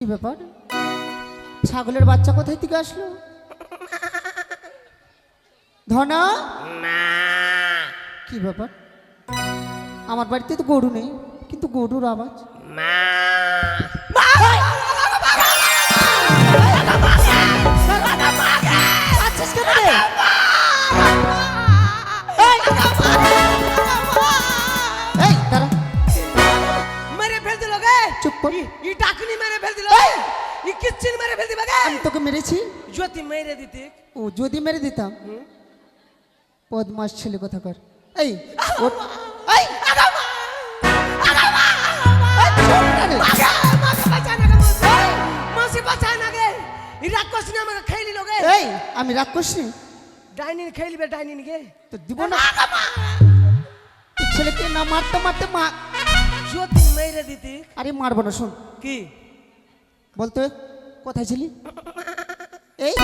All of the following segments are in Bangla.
কি ব্যাপার? ছাগলের বাচ্চা কোথায় থেকে আসলো? ধনা? কি ব্যাপার? আমার বাড়িতে তো গরু নেই কিন্তু গরুর আওয়াজ। কিচ্ছিন মেরে আমি তোকে মেরেছি জ্যোতি মেরে দিতে ও যদি মেরে দিতাম পদমাস ছেলে কথা কর এই রাক্ষস আমি ডাইনিন ডাইনিন গে তো দিব না ছেলেকে না মারতে মারতে মা জ্যোতি মেরে দিতে আরে মারবো না শোন কি বলতো কোথায় ছিলি? এই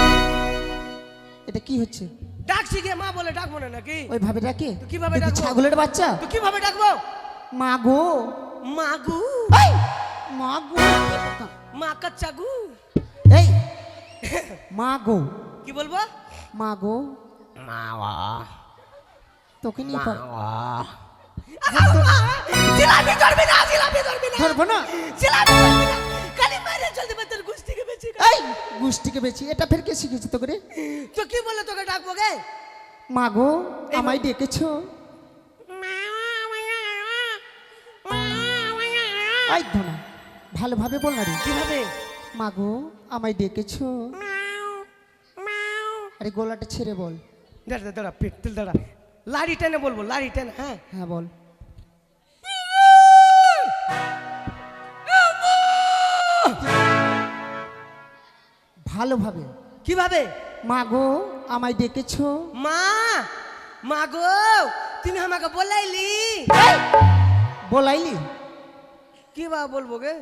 এটা কি হচ্ছে? ডাকছি গে মা বলে ডাকবো না নাকি? ওইভাবে ডাকে? তো কীভাবে ডাকবো? ছাগলের বাচ্চা? তো কীভাবে ডাকবো? মা গো। মাগু এই, মা গো কি? মা কাচ্চাগু এই মা গো। কি বলব? মা গো। মা তোকে নিয়ে জিলাপি ধরবি না জিলাপি ধরবি না। ধরবো না? জিলাপি ধরবি না। কালি মারে চলতে পারে তোর গুস্তিকে বেঁচে এই গোষ্ঠীকে বেছি এটা ফের কে শিখেছি তোকে রে? তো কি বলে তোকে ডাকবো গে? মা গো আমায় ডেকেছো? এই ধনা ভালোভাবে বল না রে। কীভাবে? মা গো আমায় ডেকেছো? আরে গলাটা ছেড়ে বল। দাঁড়া দাঁড়া পেট তুল দাঁড়া। লাড়ি টেনে বলব লাড়ি টেনে হ্যাঁ? হ্যাঁ বল। ভালোভাবে। কীভাবে? মা গো আমায় ডেকেছো। মা মা গো তুমি আমাকে বলাইলি। বলাইলি? কি বা বলব গে?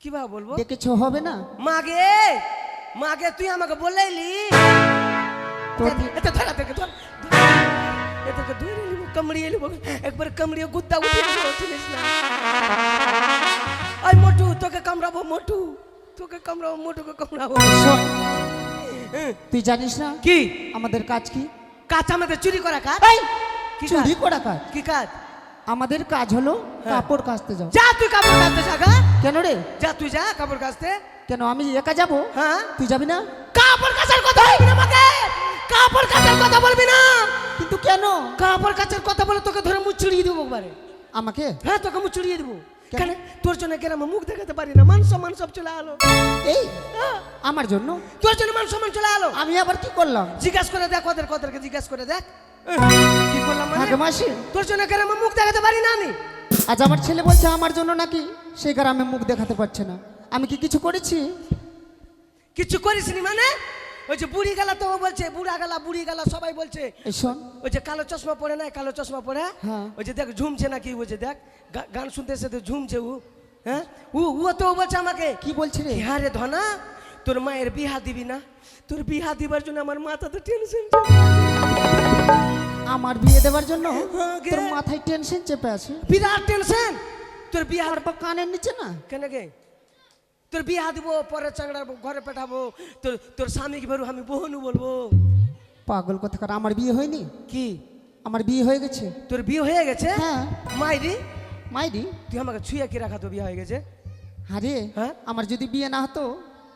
কি বা বলব? ডেকেছো হবে না? মা গে মা গে তুই আমাকে বলাইলি। এটা ধরা থেকে ধর এটাকে ধরে নিব কামড়িয়ে নিব। একবার কামড়িয়ে গুদ্দা উঠিয়ে নিব না? আই মোটু তোকে কামড়াবো মোটু। তোকে কামড়াবো মোটুকে কামড়াবো শোন, হ্যাঁ। তুই জানিস না? কি? আমাদের কাজ কি? কাঁচা আমাদের চুরি করা কাজ। এই, কি চুরি কাজ? করা কাজ? কি কাজ? আমাদের কাজ হলো হ্যাঁ। কাপড় কাচতে যাও। যা তুই কাপড় কাচতে জাগা কেন রে? যা তুই যা কাপড় কাচতে। কেন আমি একা যাব? হ্যাঁ। তুই যাবি না? কাপড় কাচার কথা বলবি না আমাকে! কাপড় কাচার কথা বলবি না! কিন্তু কেন? কাপড় কাচার কথা বলে তোকে ধরে মুখ চুড়িয়ে দেবো একবারে। আমাকে? হ্যাঁ তোকে মুখ চুড়িয়ে দেবো। কেন? তোর জন্য গ্রামে মুখ দেখাতে পারি না মান সম্মান সব চলে আলো। এই আমার জন্য? তোর জন্য মান সম্মান চলে আলো। আমি আবার কি করলাম? জিজ্ঞাসা করে দেখ ওদের ওদেরকে জিজ্ঞাসা করে দেখ। কি করলাম মানে? মাসি। তোর জন্য গ্রামে মুখ দেখাতে পারি না আমি। আজ আমার ছেলে বলছে আমার জন্য নাকি সেই গ্রামে মুখ দেখাতে পারছে না। আমি কি কিছু করেছি? কিছু করিসনি মানে? ওই যে বুড়ি গেলা তো ও বলছে বুড়া গেলা বুড়ি গেলা সবাই বলছে। শোন। ওই যে কালো চশমা পরে না কালো চশমা পরে? হ্যাঁ। ওই যে দেখ ঝুমছে নাকি ওই যে দেখ গান শুনতে শুনতে ঝুমছে ও হ্যাঁ? ও ও তো বলছে আমাকে কি বলছি রে? কি হ্যাঁ রে ধনা তোর মায়ের বিহা দিবি না তোর বিহা দিবার জন্য আমার মাথা তো টেনশন আমার বিয়ে দেওয়ার জন্য তোর মাথায় টেনশন চেপে আছে? বিরাট টেনশন তোর বিহার আর বা কানের নিচে না? কেন গে? তোর বিহা দিব পরে চাংড়া ঘরে পাঠাবো তোর তোর স্বামীকে বেরো আমি বহনু বলব। পাগল কথা কথাকার আমার বিয়ে হয়নি? কি? আমার বিয়ে হয়ে গেছে। তোর বিয়ে হয়ে গেছে? হ্যাঁ। মাইরি? মাইরি? তুই আমাকে ছুঁয়ে কি রাখা তো বিয়ে হয়ে গেছে? আরে হ্যাঁ? আমার যদি বিয়ে না হতো?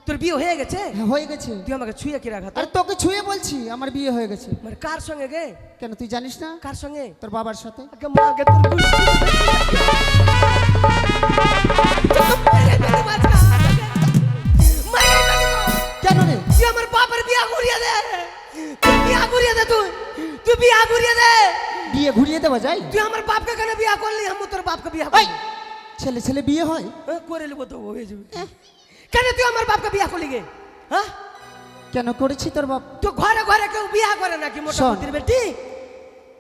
তোর বিয়ে হয়ে গেছে? হ্যাঁ, হয়ে গেছে। তুই আমাকে ছুঁয়ে কি রাখা আর তোকে ছুঁয়ে বলছি আমার বিয়ে হয়ে গেছে। মানে কার সঙ্গে গে? কেন তুই জানিস না? কার সঙ্গে? তোর বাবার সাথে। আগে মা আগে তোর কেন রে তুই আমার বাপের বিয়া ঘুরিয়ে দে। তুই বিয়া ঘুরিয়ে দে তুই। তুই বিয়া ঘুরিয়ে দে। বিয়ে ঘুরিয়ে দেওয়া যায় তুই আমার বাপকে কেন বিয়া করলি? আমি তোর বাপকে বিয়া ছেলে ছেলে বিয়ে হয়। হ্যাঁ, করে নেব তো হয়ে যাবে। কেন তুই আমার বাপকে বিয়া করলি গে? হ্যাঁ? কেন করেছি তোর বাপ? তো ঘরে ঘরে কেউ বিয়া করে নাকি বেটি?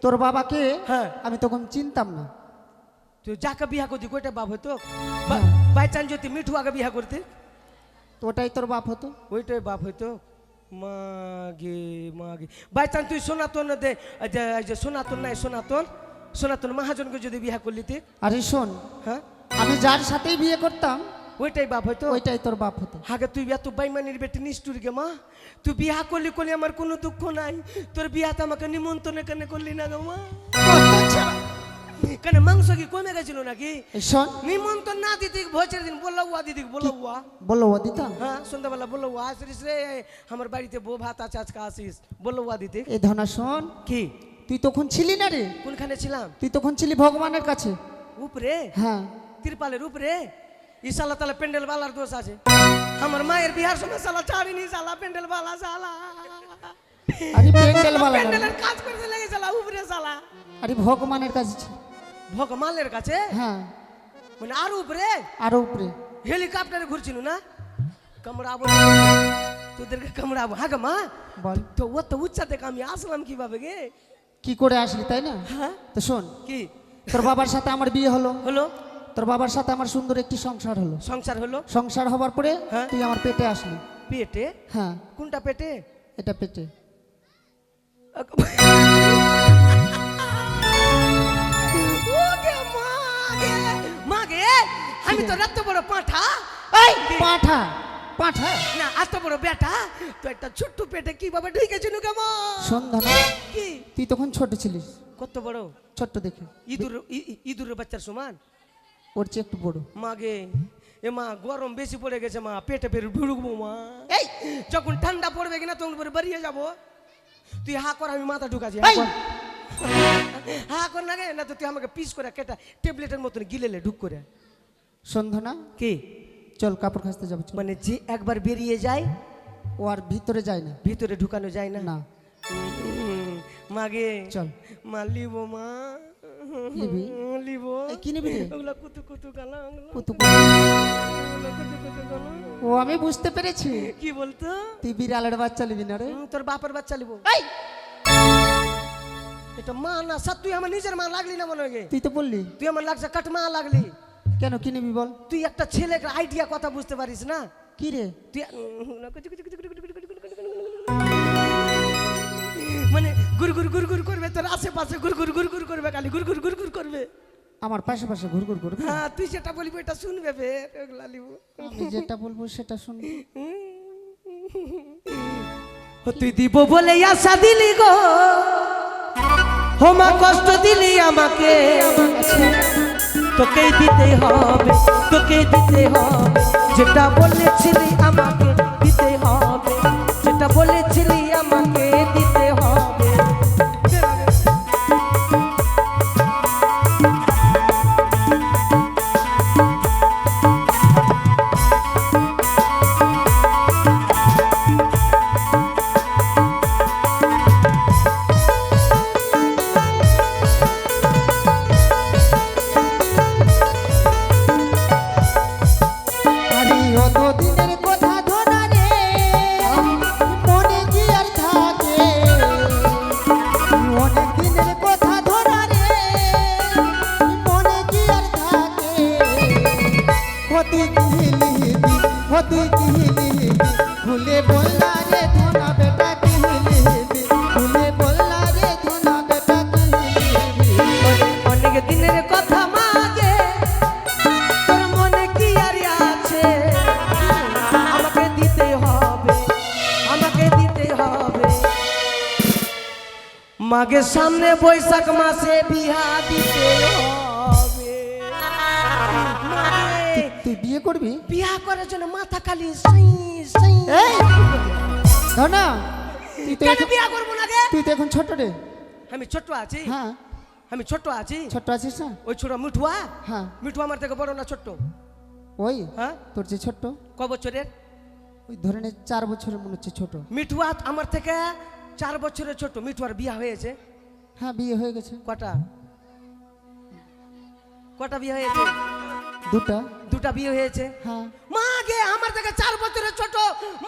তোর বাবাকে হ্যাঁ। আমি তখন চিনতাম না। তুই যাকে বিয়া করতি কয়টা বাপ হতো। বাই চান্স যদি মিঠু আগে বিয়া করতে তো ওটাই তোর বাপ হতো ওইটাই বাপ হইতো মাগে মাগে বাই চান্স তুই সনাতন দে এই যে এই যে সনাতন নাই সনাতন সনাতন মহাজনকে যদি বিয়া করলি তুই আরে শোন হ্যাঁ আমি যার সাথেই বিয়ে করতাম ওইটাই বাপ হয়তো ওইটাই তোর বাপ হতো। আগে তুই এত বাইমানির বেটি নিষ্ঠুর গে মা। তুই বিয়া করলি করলি আমার কোনো দুঃখ নাই। তোর বিয়াতে আমাকে নিমন্ত্রণ কেন করলি না গো মা। কেন মাংস কি কমে গেছিল নাকি? শোন। নিমন্ত্রণ না দিদি ভোজের দিন বলল উয়া দিদি বলল উয়া বলো ও দিতাম? হ্যাঁ সন্ধ্যাবেলা বলল উয়া আসিস রে আমার বাড়িতে বউ ভাত আছে আজকে আসিস বলল উয়া দিদি। এই ধনা শোন। কি? তুই তখন ছিলি না রে? কোনখানে ছিলাম? তুই তখন ছিলি ভগবানের কাছে। উপরে হ্যাঁ। তিরপালের উপরে ইসালা তালা প্যান্ডেল বালার দোষ আছে। আমার মায়ের বিহার সময় সালা ছাড়িনি সালা প্যান্ডেল বালা সালা আরে প্যান্ডেল বালা। প্যান্ডেলের কাজ করতে লেগে সালা উপরে সালা আরে ভগবানের কাছে ভগমালের কাছে? হ্যাঁ। মানে আর উপরে? আরও উপরে। হেলিকপ্টারে ঘুরছিল না? কামড়াবো তোদেরকে কামড়াবো হ্যাঁ মা। বল। তো ও তো উচ্চা থেকে আমি আসলাম কীভাবে গে? কি করে আসলি তাই না? হ্যাঁ। তো শোন কি? তোর বাবার সাথে আমার বিয়ে হলো। হলো? তোর বাবার সাথে আমার সুন্দর একটি সংসার হলো। সংসার হলো? সংসার হবার পরে হ্যাঁ। তুই আমার পেটে আসলি। পেটে? হ্যাঁ। কোনটা পেটে? এটা পেটে। আমি তো রাত বড় পাঁঠা। এই পাঁঠা পাঁঠা। না এত বড় বেটা। তো একটা ছোট্ট পেটে কীভাবে ঢুকেছিল কেমন? সন্ধানা কি? তুই তখন ছোট ছিলিস। কত বড়? ছোট্ট দেখে। ইঁদুর ইঁদুরের বাচ্চার সমান? ওর চেয়ে একটু বড়। মাগে এ মা গরম বেশি পড়ে গেছে মা পেটে ফের ঢুকবো মা। এই! যখন ঠান্ডা পড়বে কিনা তখন পরে বেরিয়ে যাব। তুই হা কর আমি মাথা ঢুকাছি হা! কর। হা কর না গে, না তো তুই আমাকে পিস করে কেটা ট্যাবলেটের মতন গিলেলে ঢুক করে। সন্ধানা? কি? চল কাপড় খাসতে যাব চল। মানে যে একবার বেরিয়ে যায় ও আর ভিতরে যায় না। ভিতরে ঢুকানো যায় না? না। উম, মাগে। চল। মা। লিব মা লিবি? লিব এই, কি নিবি? রে? ওগুলা কুতু কুতু গালা। ওগুলা কুতু ওগুলা কুতু। কুতু গালা। ও আমি বুঝতে পেরেছি। কি বলতো? তুই বিড়ালের বাচ্চা নিবি না রে। তোর বাপের বাচ্চা লিব এটা মা না সব তুই আমার নিজের মা লাগলি না মনে হয়। তুই তো বললি। তুই আমার লাগছে কাট মা লাগলি। কেন কি নিবি বল? তুই একটা ছেলেকে আইডিয়া কথা বুঝতে পারিস না? কি রে? তুই মানে গুর গুর গুর গুর করবে তোর আশেপাশে গুর গুর গুর গুর করবে খালি গুর গুর গুর গুর করবে। আমার পাশে পাশে ঘুরঘুর করবে? হ্যাঁ তুই যেটা বলবি এটা শুনবে ফের ওগুলা লিব আমি যেটা বলব সেটা শুনবি তুই দিব বলে আশা দিলি গো। হোমা কষ্ট দিলি আমাকে। আমাকে। তোকেই দিতে হবে তোকেই দিতে হবে। যেটা বলেছিলি আমাকে বৈশাখ মাসে বিয়া দিতে হবে। তুই বিয়ে করবি? বিয়া করার জন্য মাথা খালি সাই সাই। এই! ধনা তুই তো এখন- বিয়া করব না গে? তুই তো এখন ছোট রে। আমি ছোট আছি। হ্যাঁ। আমি ছোট আছি। ছোট আছিস না? ওই ছোট মিঠুয়া? হ্যাঁ। মিঠুয়া আমার থেকে বড় না ছোট্ট? ওই? হ্যাঁ? তোর যে ছোট্ট? ক বছরের? ওই ধরে নে চার বছরের মনে হচ্ছে ছোট। মিঠুয়া আমার থেকে চার বছরের ছোট। মিঠুয়ার বিয়া হয়েছে। হ্যাঁ বিয়ে হয়ে গেছে। কটা? কটা বিয়ে হয়েছে? দুটা। দুটা বিয়ে হয়েছে? হ্যাঁ। মা গে আমার থেকে চার বছরের ছোট।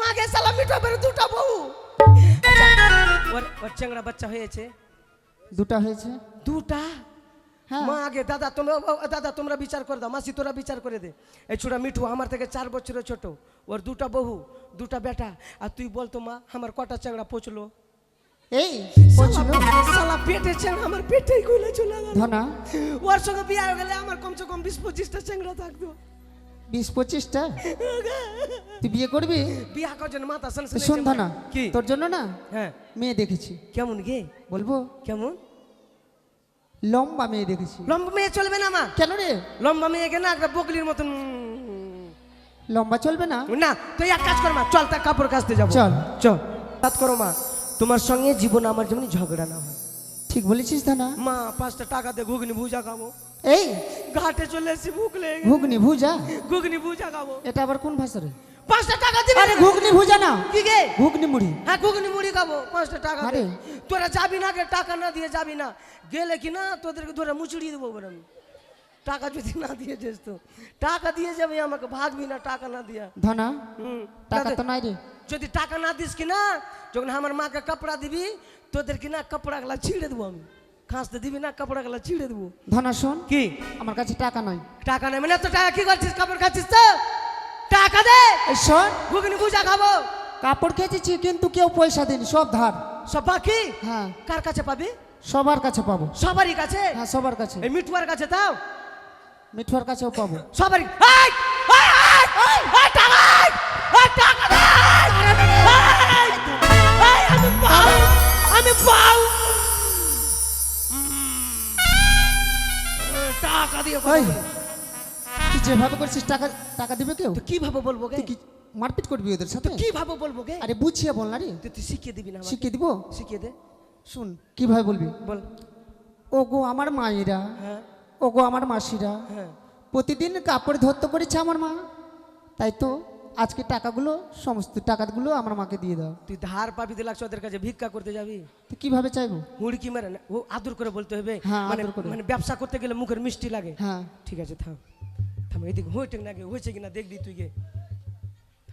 মা গে সালা মিঠুয়া বেরো দুটা বউ। ওর ওর চেংড়া বাচ্চা হয়েছে? দুটা হয়েছে। দুটা? হ্যাঁ। মা আগে দাদা তোমরা দাদা তোমরা বিচার করে দাও। মাসি তোরা বিচার করে দে। এই ছোটা মিঠু আমার থেকে চার বছরের ছোট। ওর দুটা বহু দুটা বেটা। আর তুই বলতো মা আমার কটা চেংড়া পচলো? এই পৌঁছলো সালা পেটে চেংড়া আমার পেটেই গুলে চলে গেল। ধনা। ওর সঙ্গে বিয়ে হয়ে গেলে আমার কমসে কম বিশ পঁচিশটা চেংড়া থাকতো। বিশ পঁচিশটা? তুই বিয়ে করবি? বিয়া কজন মাথা সন তো শোন না কি? তোর জন্য না হ্যাঁ। মেয়ে দেখেছি। কেমন গে? বলব? কেমন? লম্বা মেয়ে দেখেছি। লম্বা মেয়ে চলবে না মা। কেন রে? লম্বা মেয়েকে না একটা বকলির মতন লম্বা চলবে না? না তুই এক কাজ কর মা চল তা কাপড় কাচতে যাব। চল। চল। কাজ করো মা। তোমার সঙ্গে জীবন আমার যেমন ঝগড়া না হয়। ঠিক বলেছিস ধানা মা পাঁচটা টাকা দিয়ে ঘুগনি ভুজা খাব। এই? ঘাটে চলে এসেছি ভুক লেগে ঘুগনি ভুজা? ঘুগনি ভুজা খাব। এটা আবার কোন ভাষা রে? পাঁচটা টাকা দিবি আরে ঘুগনি ভুজা না। কি গে? ঘুগনি মুড়ি। হ্যাঁ ঘুগনি মুড়ি খাব পাঁচটা টাকা আরে। তোরা যাবি না গে? টাকা না দিয়ে যাবি না। গেলে কি না তোদেরকে ধরে মুচড়িয়ে দেবো বলে আমি টাকা যদি না দিয়ে যাস তো। টাকা দিয়ে যাবে আমাকে ভাগবি না টাকা না দিয়া। ধনা? টাকা। তো নাই রে। যদি টাকা না দিস কি না যখন আমার মাকে কাপড়া দিবি তোদের কি না কাপড়া গুলা ছিঁড়ে দেবো আমি। খাঁসতে দিবি না কাপড়া গুলা ছিঁড়ে দেবো। ধনা শোন কি? আমার কাছে টাকা নাই। টাকা নাই মানে তো টাকা কি করছিস? কাপড় খাচ্ছিস তো? টাকা দে! শোন ঘুগনি বুঝা খাব। কাপড় খেয়েছি কিন্তু কেউ পয়সা দেয়নি সব ধার। সব বাকি? হ্যাঁ। কার কাছে পাবি? সবার কাছে পাবো। সবারই কাছে? হ্যাঁ সবার কাছে। এই মিঠুয়ার কাছে তাও? মিঠুয়ার কাছেও পাবো! এই! আমি পাও! টাকা দিয়ে। তুই যেভাবে করছিস টাকা টাকা দিবে কেউ? কীভাবে বলব গে? কি মারপিট করবি ওদের সাথে? কীভাবে বলব গে? আরে বুঝিয়ে বল না রে। তুই তুই শিখিয়ে দিবি না শিখিয়ে দিব? শিখিয়ে দে। শুন। কীভাবে বলবি? বল। ও গো আমার মায়েরা হ্যাঁ। ও গো আমার মাসিরা হ্যাঁ। প্রতিদিন কাপড় ধরতে করেছে আমার মা। তাই তো আজকে টাকাগুলো সমস্ত টাকাগুলো আমার মাকে দিয়ে দাও। তুই ধার পাবি দিলাক ওদের কাছে ভিক্ষা করতে যাবি। তুই কীভাবে চাইব? হুড়কি মেরে না ও আদর করে বলতে হবে। হ্যাঁ, মানে মানে ব্যবসা করতে গেলে মুখের মিষ্টি লাগে। হ্যাঁ। ঠিক আছে থাম। থাম এদিকে হয়েছে না হয়েছে কিনা দেখবি তুই গে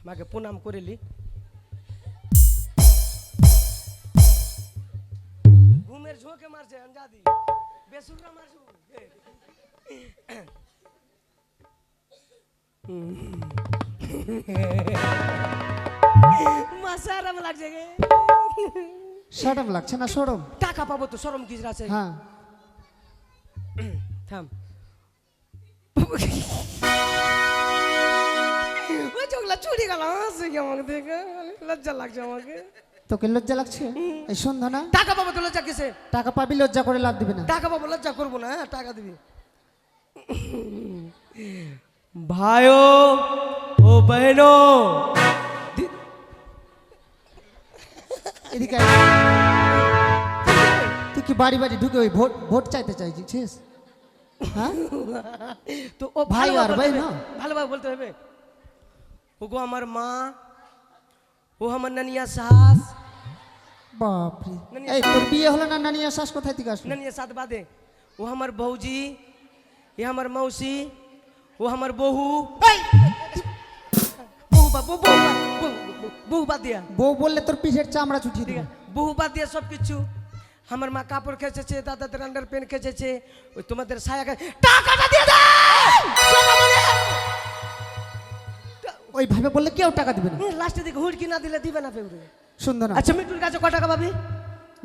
আমাকে প্রণাম করেলি ঘুমের ঝোঁকে মারছে আঞ্জাদি। বেসুরা মারছু। মাসারাম লাগছে গে। সরম লাগছে না সরম? টাকা পাবো তো সরম কিছু আছে? হ্যাঁ। থাম। ওই চোখলা চুরি গেল হাসে আমাকে দেখে। লজ্জা লাগছে আমাকে। তোকে লজ্জা লাগছে? এই সন্ধ্যা না? টাকা পাবো তো লজ্জা কিসে টাকা পাবি লজ্জা করে লাভ দিবে না। টাকা পাবো লজ্জা করব না হ্যাঁ টাকা দিবি। ভাইও ও বহনো এদিকে তুই কি বাড়ি বাড়ি ঢুকে ওই ভোট ভোট চাইতে চাইছিস? হ্যাঁ? তো ও ভাই ভাই আর ভাই না? ভালোভাবে বলতে হবে। ও গো আমার মা ও আমার নানিয়া শাস বাপরে। এই তোর বিয়ে হলো না নানিয়া শ্বাস কোথায় থেকে আসলো? নানিয়া সাথ বাদে। ও আমার বৌজি এ আমার মৌসি ও আমার বহু! বহু বাদ দিয়া। বউ বললে তোর পিঠের চামড়া ঠিক দিবে বহু বাদ দিয়া সব কিছু আমার মা কাপড় খেঁচেছে দাদাদের আন্ডার প্যান্ট খেঁচেছে ওই তোমাদের সায়া টাকাটা দিয়ে দাও ওইভাবে বললে কেউ টাকা দিবে না। লাস্টের দিকে হুড়কি না দিলে দিবে না ফেউরে। সুন্দর আচ্ছা মিটুর কাছে ক টাকা পাবি?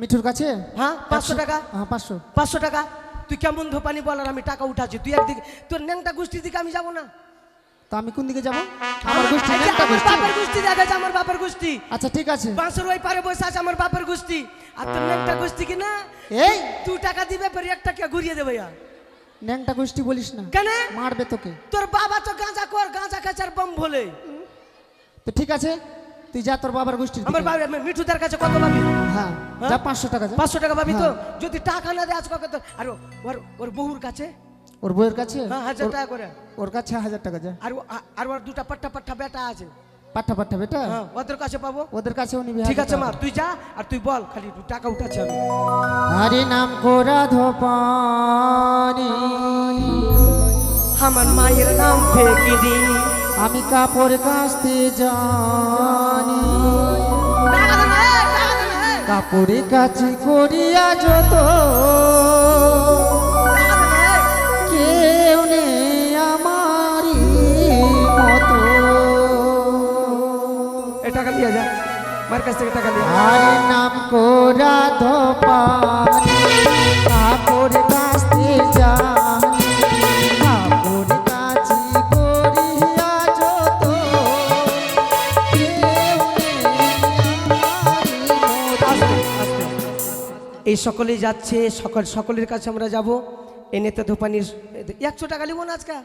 মিঠুর কাছে? হ্যাঁ পাঁচশো টাকা? হ্যাঁ পাঁচশো। পাঁচশো টাকা? তুই কেমন ধোপানি বল আর আমি টাকা উঠাচ্ছি। তুই একদিকে তোর ন্যাংটা গোষ্ঠীর দিকে আমি যাব না? তো আমি কোন দিকে যাব? আমার গোষ্ঠী এই যে আমার বাপের গোষ্ঠী দেখা যায় আমার বাপের গোষ্ঠী। আচ্ছা ঠিক আছে। বাঁশের ওই পারে বসে আছে আমার বাপের গোষ্ঠী। আর তোর ন্যাংটা গোষ্ঠী কি না? এই! দু টাকা দিবে পরে এক টাকা ঘুরিয়ে দেবে ইয়া। ন্যাংটা গোষ্ঠী বলিস না। কেন? মারবে তোকে। তোর বাবা তো গাঁজা কর গাঁজা কাচার বম ভোলে। তো ঠিক আছে। তুই যা তোর বাবার গোষ্ঠী আমার বাবা মিঠুদার কাছে কত পাবি হ্যাঁ হ্যাঁ? যা পাঁচশো টাকা যা। পাঁচশো টাকা পাবি তো? হ্যাঁ। যদি টাকা না দেয় আজ কত আর ওর ওর বহুর কাছে? ওর বইয়ের কাছে? হ্যাঁ হাজার টাকা করে। ওর কাছে হাজার টাকা যা। আর আর ওর দুটা পাট্টা পাট্টা বেটা আছে। পাঠা পাঠা বেটা? হ্যাঁ ওদের কাছে পাবো? ওদের কাছেও নিবি ঠিক আছে মা তুই যা আর তুই বল খালি টাকা উঠাচ্ছে আমি। হরি নাম কোরা ধোপানি। আমার মায়ের নাম ফেকি দি। আমি কাপড় কাচতে জানি। কাপড়ে কাচি করিয়া যত এই সকলেই যাচ্ছে, সকল, সকলের কাছে আমরা যাব। এই নেতা ধোপানির, একশো টাকা নিব না আজকে?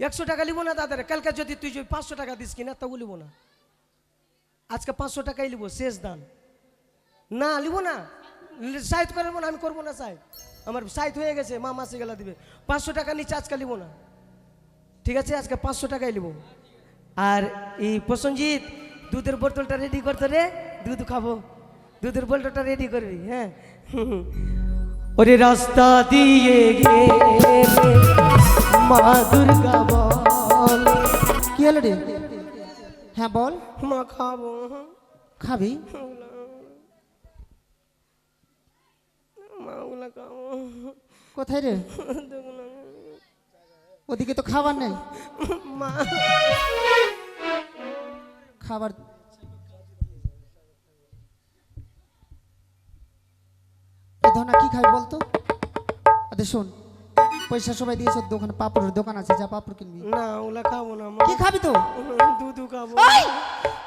একশো টাকা নিব না দাদার কালকে যদি তুই যদি পাঁচশো টাকা দিস কিনা তবু নিব না। আজকে পাঁচশো টাকাই নিব, শেষ দান। না, নিব না। সাইড করব না আমি করব না সাইড আমার সাইড হয়ে গেছে, মা মাসে গেলা দিবে। পাঁচশো টাকা নিচে আজকে নিব না। ঠিক আছে, আজকে পাঁচশো টাকাই নিব। আর এই প্রসঞ্জিৎ দুধের বোতলটা রেডি করতে রে, দুধ খাব। দুধের বোতলটা রেডি করবি হ্যাঁ? ওরে রাস্তা দিয়ে গেলে মা দুর্গা বল। কি হলো রে? হ্যাঁ বল। মা খাব। খাব। কোথায় রে? ওদিকে তো খাবার নেই। মা। খাবার ধনা কি খাবি বলতো? আরে শোন পয়সা সবাই দিয়েছে দোকানে পাপড়ের দোকান আছে যা পাপড় কিনবি। না ওগুলো খাব না মা। কি খাবি তো? দুধু খাব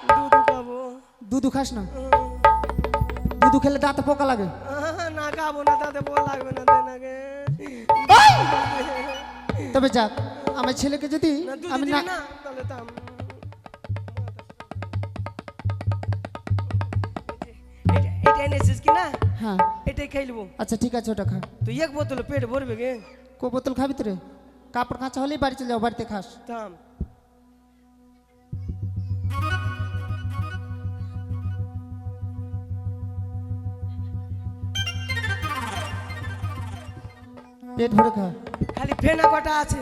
দুধু খাব। দুধু খাস না। দুধু খেলে দাঁতে পোকা লাগে। না খাব না তাতে বল লাগবে না দেন আগে। তবে যাক আমার ছেলেকে যদি আমি না তাহলে তো এটা- এটা এনেছিস কি না? হ্যাঁ। এটাই খাই লিবো আচ্ছা ঠিক আছে ওটা খা তো এক বোতল পেট ভরবে গে কো বোতল খাবি তো রে কাপড় কাঁচা হলেই বাড়ি চলে যাও বাড়িতে খাস থাম পেট ভরে খা খালি ফেনা কটা আছে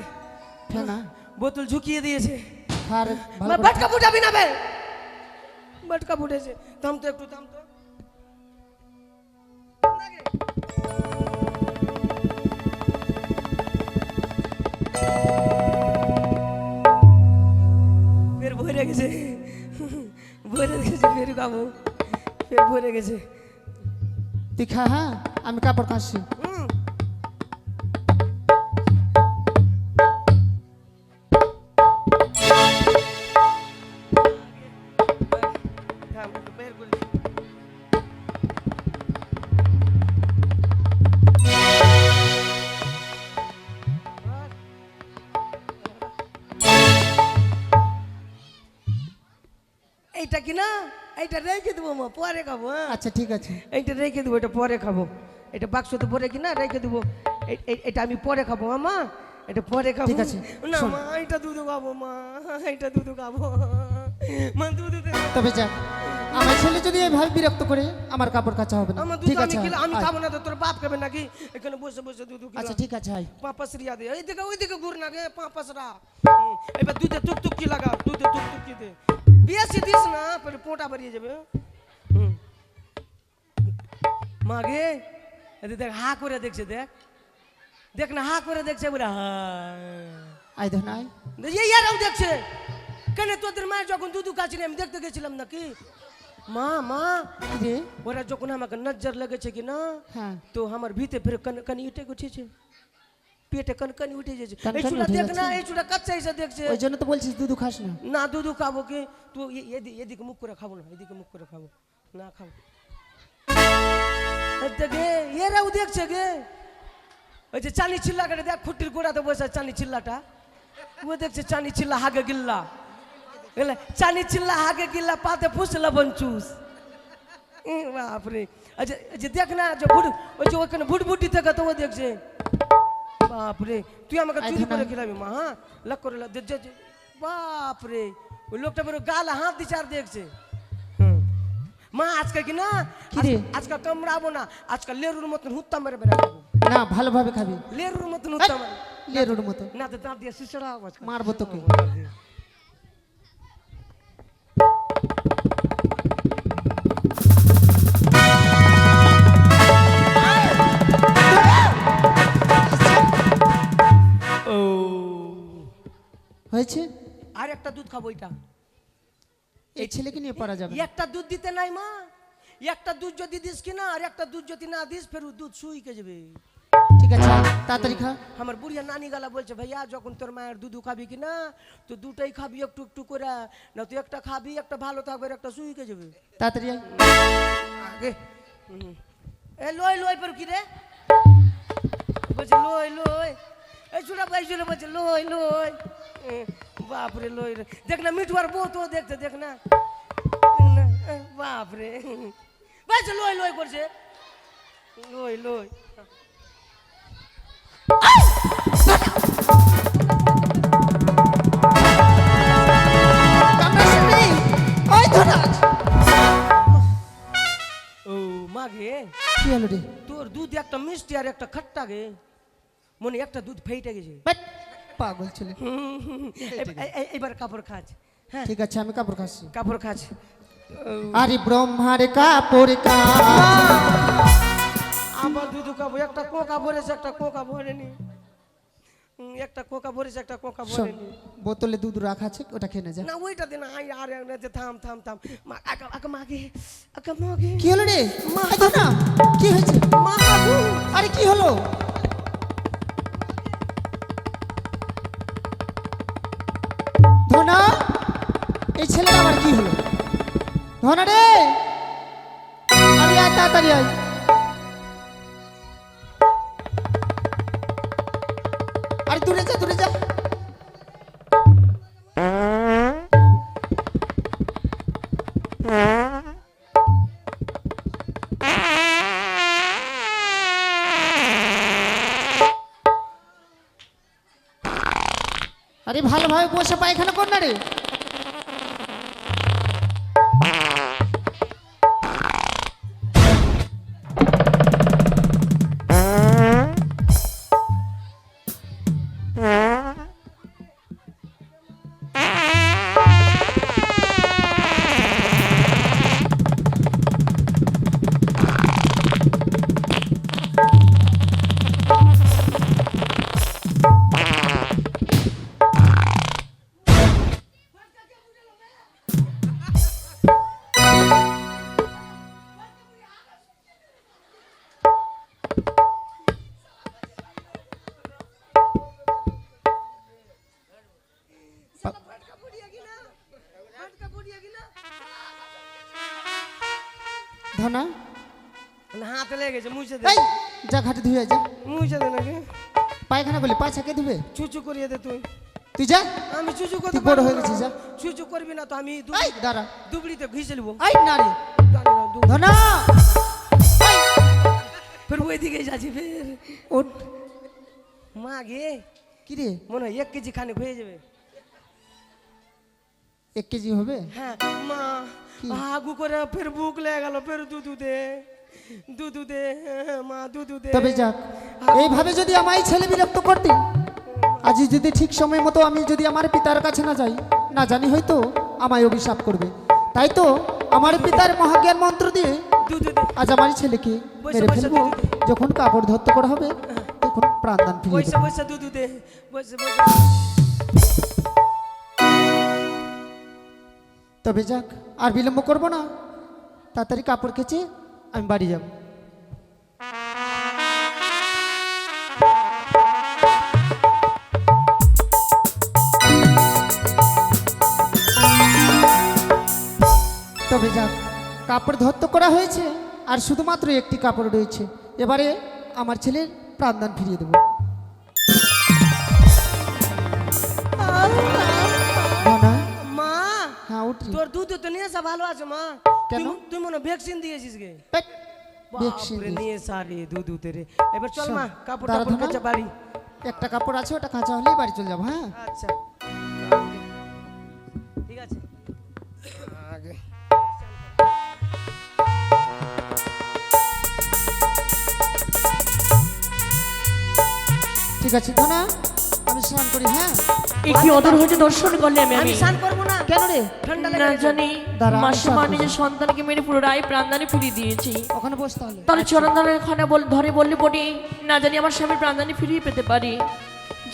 ফেনা বোতল ঝুঁকিয়ে দিয়েছে খা রে ভালো মা করে বাটকা ফুটাবি না বে বাটকা ফুটেছে থাম তো একটু থাম তো ফের খাব ভরে গেছে। তুই খা হ্যাঁ? আমি কাপড় কাঁচছি। পরে খাব হ্যাঁ? আচ্ছা ঠিক আছে। এইটা রেখে দেবো এটা পরে খাব। এটা বাক্সতে ভরে কিনা রেখে দেবো। এটা আমি পরে খাব মা। এটা পরে খাব। ঠিক আছে, না মা এটা দুধ খাব মা এটা দুধ খাব। মা দুধ তবে যাক আমার ছেলে যদি এভাবে বিরক্ত করে আমার কাপড় কাঁচা হবে না। ঠিক আছে আমি খাব না তো তোর বাপ খাবে নাকি? এখানে বসে বসে দুধ আচ্ছা ঠিক আছে আয়। পাপাস রিয়া দে। এইদিকে ওইদিকে ঘুর না গে পাপাসরা এবার দুধে টুক টুক কি লাগা দুধে টুক টুক কি দে? বেশি দিস না পরে পোটা বেরিয়ে যাবে। মা গে এদি দেখ হা করে দেখছে দেখ। দেখ না হা করে দেখছে বলে হা। ধন আয়। এই ইয়ারাও দেখছে। কেন তোদের মায়ের যখন দুধু কাছে আমি দেখতে গেছিলাম নাকি মা মা ওরা যখন আমাকে নজর লেগেছে কি না হ্যাঁ। তো আমার ভিতে ফের কন উঠে উঠেছে পেটে কনকনি উঠে যাচ্ছে এই উঠে দেখ না? এই চুড়া কাচ্চা এসে দেখছে। ওই জন্য তো বলছিস দুধু খাস না। না দুধু খাব কি? তুই এদিকে মুখ করে খাব না এদিকে মুখ করে খাব। না খাব। দেখে এরাও দেখছে গে। ওই যে চানি চিল্লা করে দেখ খুঁটির গোড়াতে বসে চানি চিল্লাটা। ও দেখছে চানি চিল্লা হাগে গিল্লা। বুঝলে চানি চিল্লা হাগে গিল্লা পাতে ফুসলা বঞ্চুস বাপরে। আচ্ছা যে দেখ না যে ভুট ওই যে ওখানে ভুটভুটি থেকে তো ও দেখছে। বাপরে তুই আমাকে আই চুরি। করে খেলাবি মা হ্যাঁ? লাগ করে। বাপরে ওই লোকটা বেরো গাল হাত দিচ্ছে আর দেখছে। মা আজকে কি না? কি রে? আজ- আজকে কামড়াবো না। আজকে লেরুর মতন হুত্তা মেরে বেড়াবো। না ভালোভাবে খাবি। লেরুর মতন হুত্তা মেরে। লেরুর মতো। না তো দাঁত দিয়ে শিশড়া আওয়াজ করে। মারবো তোকে। ও হয়েছে? আর একটা দুধ খাব এটা এই ছেলেকে নিয়ে পড়া যাবে একটা দুধ দিতে নাই মা। একটা দুধ যদি দিস কি না আর একটা দুধ যদি না দিস ফের দুধ শুইকে যাবে। ঠিক আছে তাড়াতাড়ি খা। আমার বুড়িয়া নানি গালা বলছে ভাইয়া যখন তোর মায়ের দুধ খাবি কি না তো দুটাই খাবি একটু একটু করে। না তুই একটা খাবি একটা ভালো থাকবে আর একটা শুইকে যাবে। তাড়াতাড়ি আগে। এ লই লই পর কি রে? বলছে লই লই। এই চুড়া ভাই চুড়া বলছে লই লই। বাপরে লই রে দেখ না মিঠুয়ার বউ তো দেখতে দেখ না। বাপরে। বলছে লই লই করছে। লই লই। ও মা গে। কি হলো রে? তোর দুধ একটা মিষ্টি আর একটা খট্টা গে। মনে একটা দুধ ফেটে গেছে। পাগল ছেলে। এবার কাপড় খাচ। হ্যাঁ। ঠিক আছে আমি কাপড় খাচ্ছি। কাপড় খাচ। আরে ব্রহ্মার কাপড় কা আমার দুধ কাপড় একটা কোকা ভরেছে একটা কোকা ভরেনি। একটা কোকা ভরেছে একটা কোকা ভরেনি। বোতলে দুধ রাখা আছে ওটা খেয়ে নে যা। না ওইটা দিন আই আর একটা থাম থাম থাম। মা আকা আকা মাগে আকা মাগে। কি হলো রে? এই ধনা কি হয়েছে? মা আরে কি হলো? এই ছেলের আবার কি হলো? ধনা রে। আরে আয়, তাড়াতাড়ি আয়। আরে দূরে যা দূরে যা। আরে ভালোভাবে বসে পায়খানা কর রে। ধুয়ে যা। মুছে দে নাকি? পায়খানা করলে পাছা কে ধুবে চুচু করিয়ে দে তুই। তুই যা। আমি চুচু করতে বড় হয়ে। গেছিস, যা। চুচু করবি না তো আমি এই দাঁড়া। দুবড়িতে ঘিসে নেব এই না রে জানি না, দু- ধনা। ফের ওই দিকে যাচ্ছি ফের। ওঠ। মা গে। কি রে? মনে হয় এক কেজি খানে হয়ে যাবে। এক কেজি হবে? হ্যাঁ মা? আগু করে ফের বুক লেগে গেল ফের দুধু দে দুধু দে হ্যাঁ, মা দুধু দে তবে যাক এইভাবে যদি আমায় ছেলে বিরক্ত করতে আজ যদি ঠিক সময় মতো আমি যদি আমার পিতার কাছে না যাই না জানি হয়তো আমায় অভিশাপ করবে। তাই তো আমার পিতার মহাজ্ঞান মন্ত্র দিয়ে আজ আমার ছেলেকে মেরে ফেলব। যখন কাপড় ধরতে করা হবে তখন প্রাণদান বসে। তবে যাক আর বিলম্ব করব না। তাড়াতাড়ি কাপড় কেচে আমি বাড়ি যাব। তবে যাক কাপড় ধত্ত করা হয়েছে আর শুধুমাত্র একটি কাপড় রয়েছে। এবারে আমার ছেলের প্রাণদান ফিরিয়ে দেবো। মা হ্যাঁ উঠি তোর দুধ তো নিয়ে আসা ভালো আছে মা। কেন? তুই- মনে ভ্যাকসিন দিয়েছিস গে? ভ্যাকসিন বাপরে। নিয়ে সারি দুধ উতেরে এবার চল মা কাপড় ধনা। কাচা বাড়ি। একটা কাপড় আছে ওটা কাঁচা হলেই বাড়ি চলে যাব হ্যাঁ? আচ্ছা। ঠিক আছে। আগে। ঠিক আছে ধনা। আমি স্নান করি হ্যাঁ। এ কি অদর হয়েছে? দর্শন করলে আমি আমি। স্নান করব না। কেন রে? ঠান্ডা না জানি। মাসিমা নিজের সন্তানকে মেরে পুরো রায় প্রাণদানে ফিরিয়ে দিয়েছি। ওখানে বস তাহলে। তাহলে চরণদানের খানে বল ধরে বললে পড়ি না জানি আমার স্বামীর প্রাণদানে ফিরিয়ে পেতে পারি।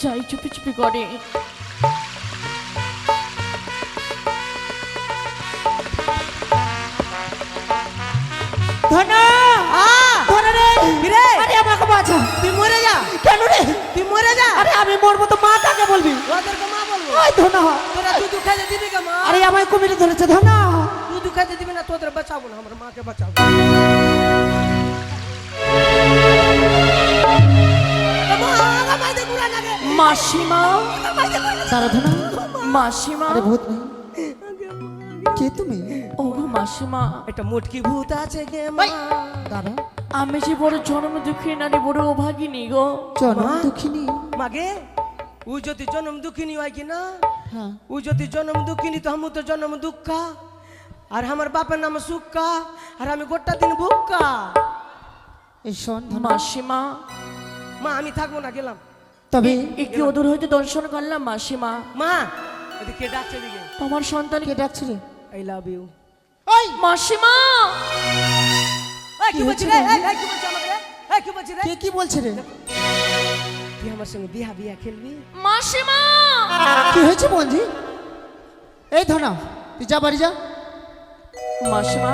যাই চুপি চুপি করে। কেন রে? তুই মরে যা। আরে আমি মরবো তো মা কাকে বলবি? ওদেরকে মা বলব। ওই ধনা। তোরা তুই দুঃখ খাইতে দিবি কে মা। আরে আমায় কুমিরে ধরেছে ধনা। তুই দুঃখ খাইতে দিবি না তোদের বাঁচাবো না আমার মাকে বাঁচাবো। মাসিমা। মাসিমা। আরে ভূত। কে তুমি? ও মাসিমা। একটা মুটকি ভূত আছে গে মা। আমি যে বড় জন্ম দুঃখী নারী বড় অভাগিনী গো। জনম? দুঃখিনী? মাগে ও যদি জন্ম দুঃখিনী হয় কি না? হ্যাঁ। ও যদি জন্ম দুঃখিনী তো আমি তো জন্ম দুঃখা। আর আমার বাপের নাম সুক্কা আর আমি গোটা দিন ভুক্কা। এই শোন মাসিমা। মা আমি থাকব না গেলাম। তবে? একটু ওদূর হইতে দর্শন করলাম মাসিমা। মা! এদিকে ডাকছে এদিকে? তোমার সন্তান কে ডাকছে রে? আই লাভ ইউ ওই! মাসিমা! কি কি বলছিস রে? এই, কি বলছিস আমাকে এই কি বলছিস রে? কে কি বলছে রে? তুই আমার সঙ্গে বিয়া বিয়া খেলবি? মাসিমা! কি হয়েছে বলছি এই ধনা তুই যা বাড়ি যা। মাসিমা